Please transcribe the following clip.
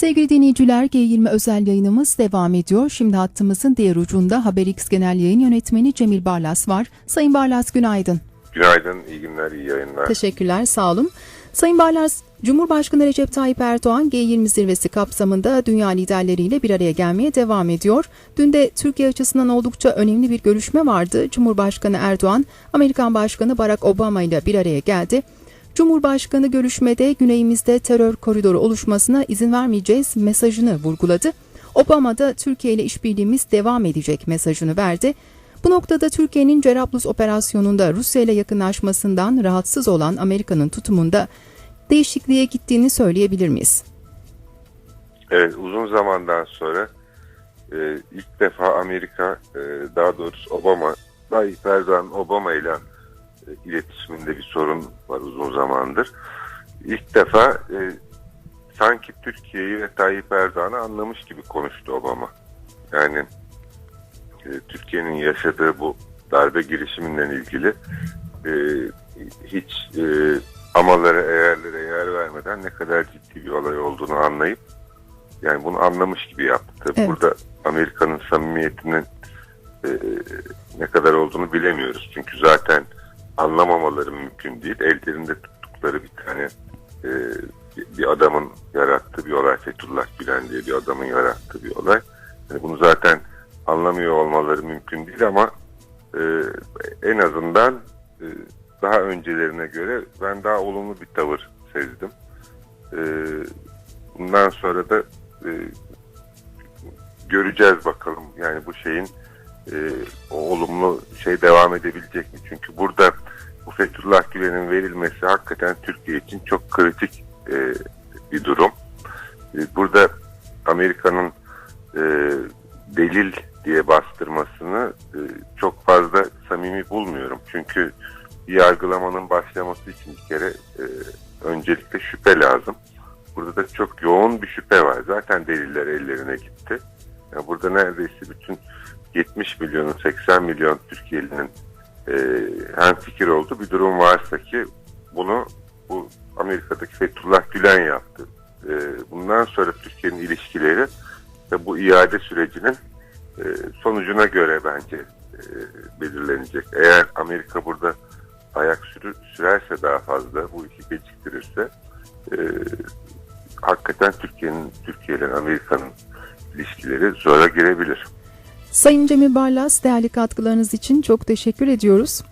Sevgili dinleyiciler G20 özel yayınımız devam ediyor. Şimdi hattımızın diğer ucunda HaberX Genel Yayın Yönetmeni Cemil Barlas var. Sayın Barlas günaydın. Günaydın, iyi günler, iyi yayınlar. Teşekkürler, sağ olun. Sayın Barlas, Cumhurbaşkanı Recep Tayyip Erdoğan G20 zirvesi kapsamında dünya liderleriyle bir araya gelmeye devam ediyor. Dün de Türkiye açısından oldukça önemli bir görüşme vardı. Cumhurbaşkanı Erdoğan, Amerikan Başkanı Barack Obama ile bir araya geldi. Cumhurbaşkanı görüşmede güneyimizde terör koridoru oluşmasına izin vermeyeceğiz mesajını vurguladı. Obama da Türkiye ile işbirliğimiz devam edecek mesajını verdi. Bu noktada Türkiye'nin Cerablus operasyonunda Rusya ile yakınlaşmasından rahatsız olan Amerika'nın tutumunda değişikliğe gittiğini söyleyebilir miyiz? Evet, uzun zamandan sonra e, ilk defa Amerika, e, daha doğrusu Obama, Tayyip Erdoğan Obama ile iletişiminde bir sorun var uzun zamandır. İlk defa e, sanki Türkiye'yi ve Tayyip Erdoğan'ı anlamış gibi konuştu Obama. Yani e, Türkiye'nin yaşadığı bu darbe girişiminden ilgili e, hiç e, amalara, eğerlere yer vermeden ne kadar ciddi bir olay olduğunu anlayıp yani bunu anlamış gibi yaptı. Evet. Burada Amerika'nın samimiyetinin e, ne kadar olduğunu bilemiyoruz. Çünkü zaten anlamamaları mümkün değil. Ellerinde tuttukları bir tane e, bir- adamın yarattığı bir olay. Fethullah Gülen diye bir adamın yarattığı bir olay. Yani bunu zaten anlamıyor olmaları mümkün değil ama e, en azından e, daha öncelerine göre ben daha olumlu bir tavır sezdim. E, bundan sonra da e, göreceğiz bakalım. Yani bu şeyin e, o olumlu şey devam edebilecek mi? Çünkü burada bu Fethullah Gülen'in verilmesi hakikaten Türkiye için çok kritik e, bir durum. E, burada Amerika'nın e, delil diye bastırmasını e, çok fazla samimi bulmuyorum. Çünkü yargılamanın başlaması için bir kere e, öncelikle şüphe lazım. Burada da çok yoğun bir şüphe var. Zaten deliller ellerine gitti. Yani burada neredeyse bütün 70 milyonun 80 milyon Türkiye'linin e, hem fikir olduğu bir durum varsa ki bunu bu Amerika'daki Fethullah Gülen yaptı. E, bundan sonra Türkiye'nin ilişkileri ve bu iade sürecinin e, sonucuna göre bence e, belirlenecek. Eğer Amerika burada ayak sürür, sürerse daha fazla bu işi geciktirirse e, hakikaten Türkiye'nin Türkiye ile Amerika'nın ilişkileri zora girebilir. Sayın Cemil Barlas değerli katkılarınız için çok teşekkür ediyoruz.